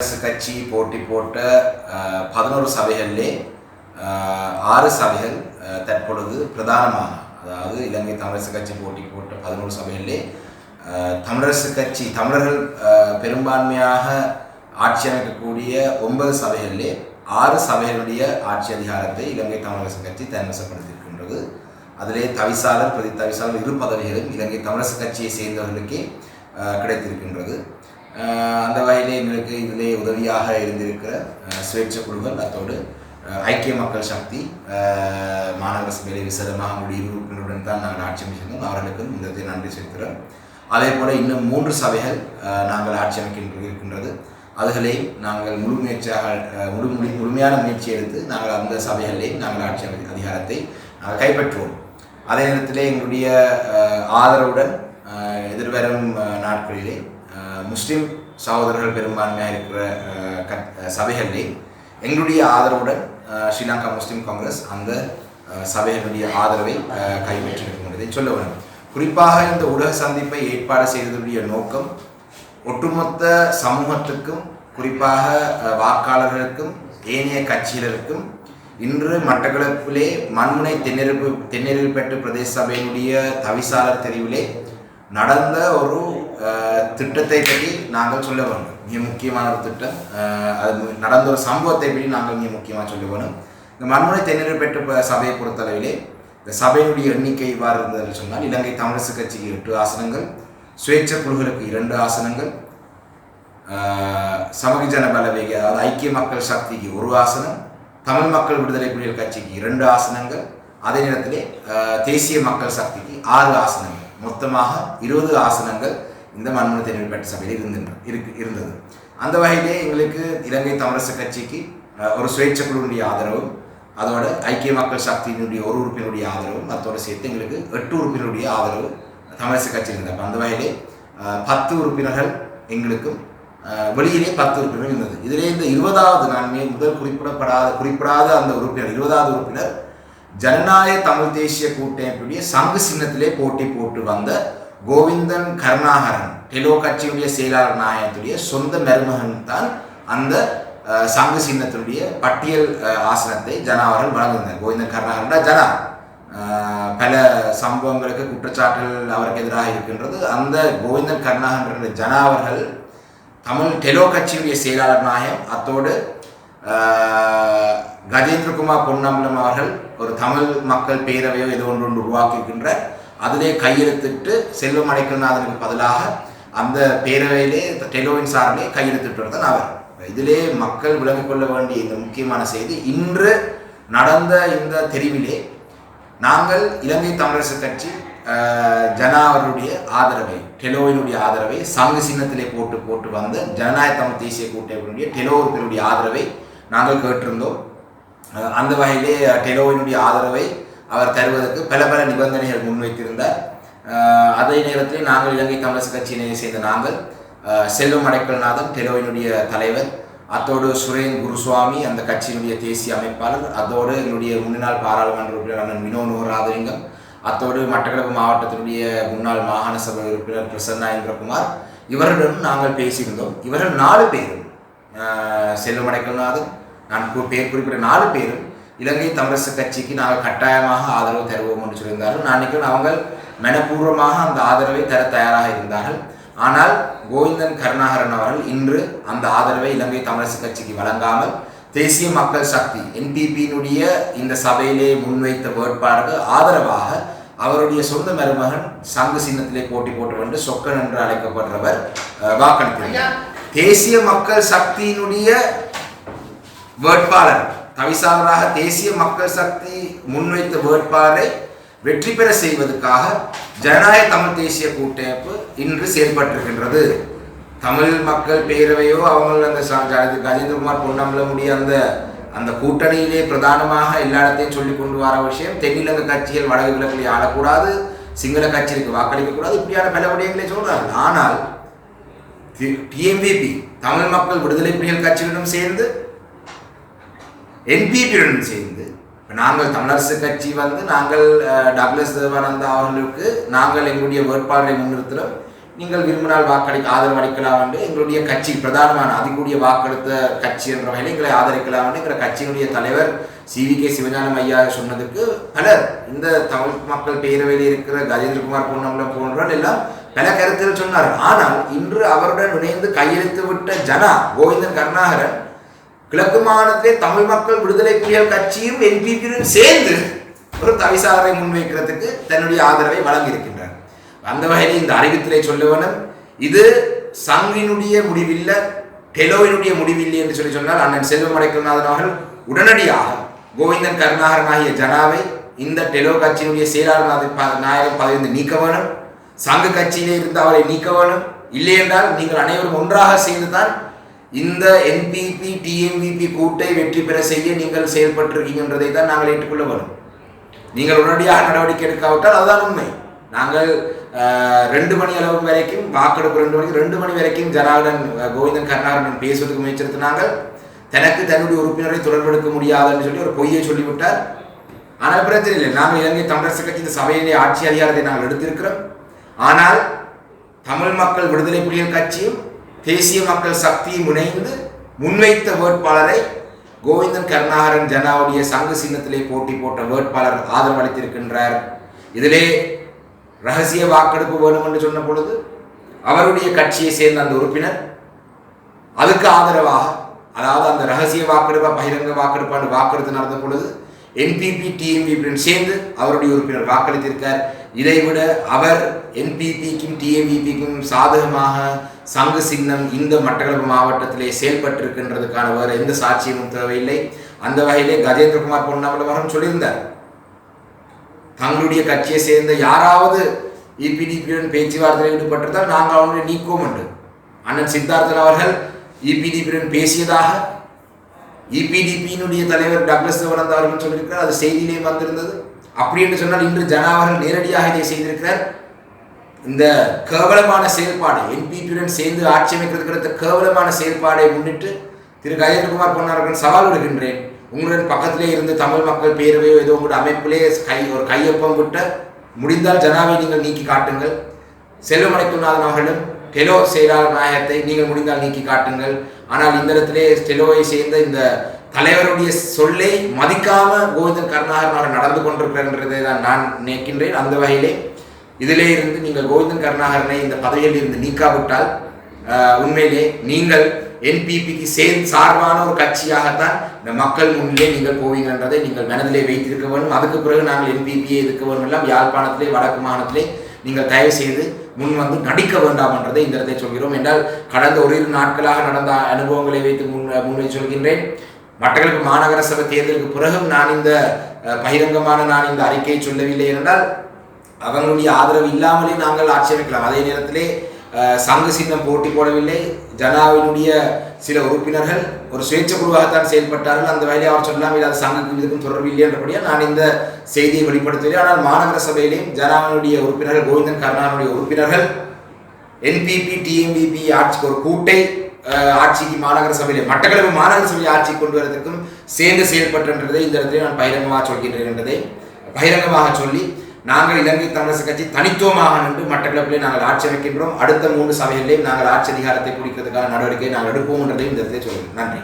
காங்கிரஸ் கட்சி போட்டி போட்ட பதினோரு சபைகளிலே ஆறு சபைகள் தற்பொழுது பிரதானமாக அதாவது இலங்கை தமிழரசு கட்சி போட்டி போட்ட பதினோரு சபைகளிலே தமிழரசு கட்சி தமிழர்கள் பெரும்பான்மையாக ஆட்சி அமைக்கக்கூடிய ஒன்பது சபைகளிலே ஆறு சபைகளுடைய ஆட்சி அதிகாரத்தை இலங்கை தமிழரசு கட்சி தன்வசப்படுத்தியிருக்கின்றது. அதிலே தவிசாளர் பிரதி தவிசாளர் இரு பதவிகளும் இலங்கை தமிழரசு கட்சியை சேர்ந்தவர்களுக்கே கிடைத்திருக்கின்றது. அந்த வகையில் எங்களுக்கு இதிலே உதவியாக இருந்திருக்கிற சுயேட்சை குழுக்கள் அத்தோடு ஐக்கிய மக்கள் சக்தி மாநகர சபையிலே விசேடமாக அவங்களுடைய இரு உறுப்பினருடன் தான் நாங்கள் ஆட்சி அமைச்சிருந்தோம். அவர்களுக்கும் இந்த நன்றி செலுத்துகிறோம். அதே போல் இன்னும் மூன்று சபைகள் நாங்கள் ஆட்சி அமைக்கின்ற இருக்கின்றது. அதுகளையும் நாங்கள் முழு முயற்சியாக முழு முடி முழுமையான முயற்சி எடுத்து நாங்கள் அந்த சபைகளிலேயும் நாங்கள் ஆட்சி அமை- அதிகாரத்தை நாங்கள் கைப்பற்றுவோம். அதே நேரத்திலே எங்களுடைய ஆதரவுடன் எதிர்வரும் நாட்களிலே முஸ்லிம் சகோதரர்கள் பெரும்பான்மையாக இருக்கிற க கட்- சபைகளிலே எங்களுடைய ஆதரவுடன் ஸ்ரீலங்கா முஸ்லீம் காங்கிரஸ் அந்த சபைகளுடைய ஆதரவை அஹ், கைப்பற்றியிருக்கும் என்பதை சொல்ல வேண்டும். குறிப்பாக இந்த ஊடக சந்திப்பை ஏற்பாடு செய்ததுடைய நோக்கம் ஒட்டுமொத்த சமூகத்துக்கும் குறிப்பாக வாக்காளர்களுக்கும் ஏனைய கட்சியினருக்கும் இன்று மட்டக்களப்பிலே மண்முனை தென்னெருப்பு தென்னெருப்பேட்டு பிரதேச சபையினுடைய தவிசாளர் தெரிவிலே நடந்த ஒரு திட்டத்தை பற்றி நாங்கள் சொல்ல வேணும் மிக முக்கியமான ஒரு திட்டம். அது நடந்த ஒரு சம்பவத்தை பற்றி நாங்கள் மிக முக்கியமாக சொல்ல வேணும் இந்த மண்முனை தென்னெருப்பேட்டு பெற்ற சபையை பொறுத்தளவிலே இந்த சபையினுடைய எண்ணிக்கை இவ்வாறு இருந்ததுன்னு சொன்னால் இலங்கை தமிழரசு கட்சிக்கு எட்டு ஆசனங்கள் சுயேட்சை குழுக்களுக்கு இரண்டு ஆசனங்கள் சமகிஜன பலவேக அதாவது ஐக்கிய மக்கள் சக்திக்கு ஒரு ஆசனம் தமிழ் மக்கள் விடுதலை புலிகள் கட்சிக்கு இரண்டு ஆசனங்கள் அதே நேரத்திலே தேசிய மக்கள் சக்திக்கு ஆறு ஆசனங்கள். மொத்தமாக இருபது ஆசனங்கள் இந்த மண்முனை தென்னில்பேட்டை சபையில் இருந்தின்ற இருக்கு இருந்தது. அந்த வகையிலே எங்களுக்கு இலங்கை தமிழரசு கட்சிக்கு ஒரு சுயேட்சை குழுவினுடைய ஆதரவும் அதோட ஐக்கிய மக்கள் சக்தியினுடைய ஒரு உறுப்பினுடைய ஆதரவும் அதோடு சேர்த்து எங்களுக்கு எட்டு உறுப்பினருடைய ஆதரவு தமிழரசு கட்சி இருந்தப்போ அந்த வகையிலே பத்து உறுப்பினர்கள் எங்களுக்கும் வெளியிலே பத்து உறுப்பினர்கள் இருந்தது. இதிலே இந்த இருபதாவது நான் முதல் குறிப்பிடப்படாத குறிப்பிடாத அந்த உறுப்பினர் இருபதாவது உறுப்பினர் ஜனநாயக தமிழ் தேசிய கூட்டமைப்புடைய சங்கு சின்னத்திலே போட்டி போட்டு வந்த கோவிந்தன் கருணாகரன் டெலோ கட்சியுடைய செயலாளர் நாயகத்துடைய சொந்த மருமகன் தான் அந்த சங்கு சின்னத்தினுடைய பட்டியல் ஆசனத்தை ஜனாவர்கள் வழங்குகிறார் கோவிந்தன் கருணாகரன் ஜனா. பல சம்பவங்களுக்கு குற்றச்சாட்டுகள் அவருக்கு எதிராக இருக்கின்றது. அந்த கோவிந்தன் கருணாகரன் ஜனாவர்கள் தமிழ் டெலோ கட்சியுடைய செயலாளர் நாயகம். அத்தோடு கஜேந்திரகுமார் பொன்னம்பலம் அவர்கள் ஒரு தமிழ் மக்கள் பேரவையோ ஏதோ ஒன்று ஒன்று உருவாக்கியிருக்கின்ற அதிலே கையெழுத்திட்டு செல்வம் அடைக்கல்நாதனுக்கு பதிலாக அந்த பேரவையிலே டெலோவின் சார்பிலே கையெழுத்திட்டு தான் அவர். இதிலே மக்கள் விளங்கிக் கொள்ள வேண்டிய இந்த முக்கியமான செய்தி இன்று நடந்த இந்த தெரிவிலே நாங்கள் இலங்கை தமிழரசு கட்சி ஜனா அவர்களுடைய ஆதரவை டெலோவினுடைய ஆதரவை சங்கு சின்னத்திலே போட்டு போட்டு வந்த ஜனநாயக தமிழ் தேசிய கூட்டமைப்பினுடைய டெலோ உறுப்பினருடைய ஆதரவை நாங்கள் கேட்டிருந்தோம். அந்த வகையிலே டெலோவினுடைய ஆதரவை அவர் தருவதற்கு பல பல நிபந்தனைகள் முன்வைத்திருந்தார் அதே நேரத்தில் நாங்கள் இலங்கை தமிழரசு கட்சியினை சேர்ந்த நாங்கள் செல்வம் அடைக்கல்நாதன் டெலோவினுடைய தலைவர் அத்தோடு சுரேன் குருசுவாமி அந்த கட்சியினுடைய தேசிய அமைப்பாளர் அதோடு எங்களுடைய முன்னாள் பாராளுமன்ற உறுப்பினர் அண்ணன் வினோ ராதலிங்கம் அத்தோடு மட்டக்களப்பு மாவட்டத்தினுடைய முன்னாள் மாகாண சபை உறுப்பினர் பிரசன்னா இந்திரகுமார் இவர்களுடன் நாங்கள் பேசியிருந்தோம். இவர்கள் நாலு பேரும் செல்வம் அடைக்கல்நாதன் நான் பேர் குறிப்பிட்ட நாலு பேரும் இலங்கை தமிழரசு கட்சிக்கு நாங்கள் கட்டாயமாக ஆதரவு தருவோம் என்று சொல்லியிருந்தார்கள். நான் நினைக்கிறேன் அவங்க மனப்பூர்வமாக அந்த ஆதரவை தர தயாராக இருந்தார்கள். ஆனால் கோவிந்தன் கருணாகரன் அவர்கள் இன்று அந்த ஆதரவை இலங்கை தமிழரசு கட்சிக்கு வழங்காமல் தேசிய மக்கள் சக்தி என்பிபியினுடைய இந்த சபையிலே முன்வைத்த வேட்பாளருக்கு ஆதரவாக அவருடைய சொந்த மருமகன் சங்கு சின்னத்திலே போட்டி போட்டு வந்து சொக்கன் என்று அழைக்கப்படுறவர் அஹ், வாக்களித்திருந்தார். தேசிய மக்கள் சக்தியினுடைய வேட்பாளர். தவிசாளராக தேசிய மக்கள் சக்தி முன்வைத்த வேட்பாளரை வெற்றி பெற செய்வதற்காக ஜனநாயக தமிழ் தேசிய கூட்டமைப்பு இன்று செயல்பட்டிருக்கின்றது. தமிழ் மக்கள் பேரவையோ அவங்க அந்த கஜேந்திரகுமார் பொன்னம்பலமுடைய அந்த அந்த கூட்டணியிலே பிரதானமாக எல்லா இடத்தையும் சொல்லி கொண்டு வர விஷயம் தென்னிலங்க கட்சிகள் வடக்கு கிழக்கில் ஆளக்கூடாது சிங்கள கட்சிகளுக்கு வாக்களிக்க கூடாது இப்படியான பல விடயங்களை சொல்றார்கள். ஆனால் டிஎம்பிபி தமிழ் மக்கள் விடுதலை புலிகள் கட்சிகளிடம் சேர்ந்து என்பிபியுடன் சேர்ந்து நாங்கள் தமிழரசு கட்சி வந்து நாங்கள் அஹ், டக்ளஸ் தேவானந்தா அவர்களுக்கு நாங்கள் எங்களுடைய வேட்பாளரை முன்னிறுத்துகிறோம் நீங்கள் விரும்பினால் வாக்களி ஆதரவு அளிக்கலாம் என்று எங்களுடைய கட்சி பிரதானமான அதிகூடிய வாக்களித்த கட்சி என்ற வகையில் எங்களை ஆதரிக்கலாம் என்று எங்கள் கட்சியினுடைய தலைவர் சி வி கே சிவஞானம் ஐயா சொன்னதுக்கு பலர் இந்த தமிழ் மக்கள் பேரவையில் இருக்கிற கஜேந்திரகுமார் பொன்னம்பலம் போன்றவர்கள் எல்லாம் பல கருத்துகள் சொன்னார்கள். ஆனால் இன்று அவருடன் இணைந்து கையெழுத்து விட்ட ஜனா கோவிந்தன் கருணாகரன் கிழக்கு மாநிலத்திலே தமிழ் மக்கள் விடுதலை புலிகள் கட்சியும் என்பிபியும் சேர்ந்து ஒரு தவிசாரரை முன்வைக்கிறதுக்கு தன்னுடைய ஆதரவை வழங்கியிருக்கின்றார் அந்த வகையில் இந்த அறிவித்தலை சொல்லுவனும் இது சங்கினுடைய முடிவில்லை டெலோவினுடைய முடிவில்லை என்று சொல்லி சொன்னால் அண்ணன் செல்வம் அடைக்கல்நாதன் அவர்கள் உடனடியாக கோவிந்தன் கருணாகரன் ஆகிய ஜனாவை இந்த டெலோ கட்சியினுடைய செயலாளர் ப- நாயகம் பதவி நீக்க வேணும் சங்க கட்சியிலே இருந்து அவரை நீக்க வேணும் இல்லை என்றால் நீங்கள் அனைவரும் ஒன்றாக சேர்ந்துதான் இந்த என்பிபி டிஎம்பிபி கூட்டை வெற்றி பெற செய்ய நீங்கள் செயல்பட்டிருக்கீங்கன்றதை தான் நாங்கள் ஏற்றுக்கொள்ள வரும் நீங்கள் உடனடியாக நடவடிக்கை எடுக்காவிட்டால் அதுதான் உண்மை. நாங்கள் ரெண்டு மணி அளவு வரைக்கும் வாக்கெடுப்பு ரெண்டு மணிக்கு ரெண்டு மணி வரைக்கும் ஜனாவுடன் கோவிந்தன் கருணாகரன் பேசுவதற்கு முயற்சித்து நாங்கள் தனக்கு தன்னுடைய உறுப்பினரை தொடர்பெடுக்க முடியாதுன்னு சொல்லி ஒரு பொய்யை சொல்லிவிட்டார். ஆனால் பிரச்சனை இல்லை. நாங்கள் இலங்கை தமிழரசு கட்சியின் சபையிலே ஆட்சி அதிகாரத்தை நாங்கள் எடுத்திருக்கிறோம். ஆனால் தமிழ் மக்கள் விடுதலை புலிகள் கட்சியும் தேசிய மக்கள் சக்தி முனைந்து முன்வைத்த வேட்பாளரை கோவிந்தன் கருணாகரன் ஜனாவுடைய சங்கு சின்னத்திலே போட்டி போட்ட வேட்பாளர் ஆதரவளித்திருக்கின்றார். இதிலே ரகசிய வாக்கெடுப்பு வேணும் என்று சொன்ன பொழுது அவருடைய கட்சியை சேர்ந்த அந்த உறுப்பினர் அதுக்கு ஆதரவாக அதாவது அந்த ரகசிய வாக்கெடுப்பா பகிரங்க வாக்கெடுப்பான்னு வாக்கெடுத்து நடந்த பொழுது என்பிபி டிஎம்விபியுடன் சேர்ந்து அவருடைய உறுப்பினர் வாக்களித்திருக்கார். இதைவிட அவர் என்பிபிக்கும் டிஎம்விபிக்கும் சாதகமாக சங்கு சின்னம் இந்த மட்டக்களப்பு மாவட்டத்திலே செயல்பட்டிருக்கின்றதுக்கான வேறு எந்த சாட்சியமும் தேவையில்லை. அந்த வகையிலே கஜேந்திரகுமார் பொன்னம்பலம் அவரும் சொல்லியிருந்தார். தங்களுடைய கட்சியை சேர்ந்த யாராவது இபிடிபியுடன் பேச்சுவார்த்தையில் ஈடுபட்டிருந்தால் நாங்கள் அவங்களை நீக்குவோம் என்று. அண்ணன் சித்தார்த்தன் அவர்கள் இபிடிபியுடன் பேசியதாக இபிடிபியினுடைய தலைவர் டக்ளஸ் தேவனந்த் அவர்கள் சொல்லியிருக்கிறார். அது செய்தியிலே வந்திருந்தது. அப்படி என்று சொன்னால் இன்று ஜனாவர்கள் நேரடியாக இதை செய்திருக்கிறார். இந்த கேவலமான செயல்பாடு என்பிபியுடன் சேர்ந்து ஆட்சி அமைக்கிறது கேவலமான செயல்பாடை முன்னிட்டு திரு கஜேந்திரகுமார் பொன்னார்கள் சவால் விடுகின்றேன். உங்களுடன் பக்கத்திலே இருந்து தமிழ் மக்கள் பேரவையோ ஏதோ உங்களுடைய அமைப்பிலே கை ஒரு கையொப்பம் விட்ட முடிந்தால் ஜனாவை நீங்கள் நீக்கி காட்டுங்கள். செல்வமடைக்குநாதன் அவர்களும் டெலோ செயலாளர் நாயகத்தை நீங்கள் முடிந்தால் நீக்கி காட்டுங்கள். ஆனால் இந்த இடத்திலே டெலோவை சேர்ந்த இந்த தலைவருடைய சொல்லை மதிக்காம கோவிந்தன் கருணாகரன் அவர் நடந்து கொண்டிருக்கிறன்றதை தான் நான் நினைக்கின்றேன். அந்த வகையிலே இதிலே இருந்து நீங்கள் கோவிந்தன் கருணாகரனை இந்த பதவியில் இருந்து நீக்காவிட்டால் உண்மையிலே நீங்கள் என்பிபிக்கு சேர்ந்து சார்பான ஒரு கட்சியாகத்தான் இந்த மக்கள் முன்னிலே நீங்கள் போவீங்கன்றதை நீங்கள் மனதிலே வைத்திருக்க வேண்டும். அதுக்கு பிறகு நாங்கள் என்பிபியை இருக்க வேண்டும் எல்லாம் யாழ்ப்பாணத்திலே வடக்கு மாகாணத்திலே நீங்கள் தயவு செய்து முன் வந்து நடிக்க வேண்டாம் என்றதை இந்த இடத்தை சொல்கிறோம். என்றால் கடந்த ஒரு இரு நாட்களாக நடந்த அனுபவங்களை வைத்து முன் முன்வை சொல்கின்றேன். மட்டக்களப்பு மாநகர சபை தேர்தலுக்கு பிறகும் நான் இந்த பகிரங்கமான நான் இந்த அறிக்கையை சொல்லவில்லை என்றால் அவர்களுடைய ஆதரவு இல்லாமலே நாங்கள் ஆட்சேபிக்கலாம். அதே நேரத்திலே அஹ், சங்கு சின்னம் போட்டி போடவில்லை. ஜனாவினுடைய சில உறுப்பினர்கள் ஒரு சுயேட்சை குழுவாகத்தான் செயல்பட்டார்கள். அந்த வகையில் அவர் சொல்லாமல் அது சங்குக்கும் இதுக்கும் தொடர்பு இல்லை என்றபடியாக நான் இந்த செய்தியை வெளிப்படுத்தவில்லை. ஆனால் மாநகர சபையிலேயும் ஜனாவினுடைய உறுப்பினர்கள் கோவிந்தன் கருணானுடைய உறுப்பினர்கள் என்பிபி டிஎம்பிபி ஆட்சிக்கு ஒரு கூட்டை ஆட்சிக்கு மாநகர சபையிலே மட்டக்களப்பு மாநகர சபையை ஆட்சி கொண்டு வரதுக்கும் சேர்ந்து செயல்பட்டுன்றதை இந்த இடத்துல நான் பகிரங்கமாக சொல்கின்றேன் என்றதை பகிரங்கமாக சொல்லி நாங்கள் இலங்கை தமிழரசு கட்சி தனித்துவமாக நின்று மட்டக்களப்பிலே நாங்கள் ஆட்சி அமைக்கின்றோம். அடுத்த மூன்று சபைகளிலேயும் நாங்கள் ஆட்சி அதிகாரத்தை பிடிக்கிறதுக்கான நடவடிக்கை நாங்கள் எடுப்போம் என்றதையும் இந்த இடத்துல சொல்கிறேன் நன்றி.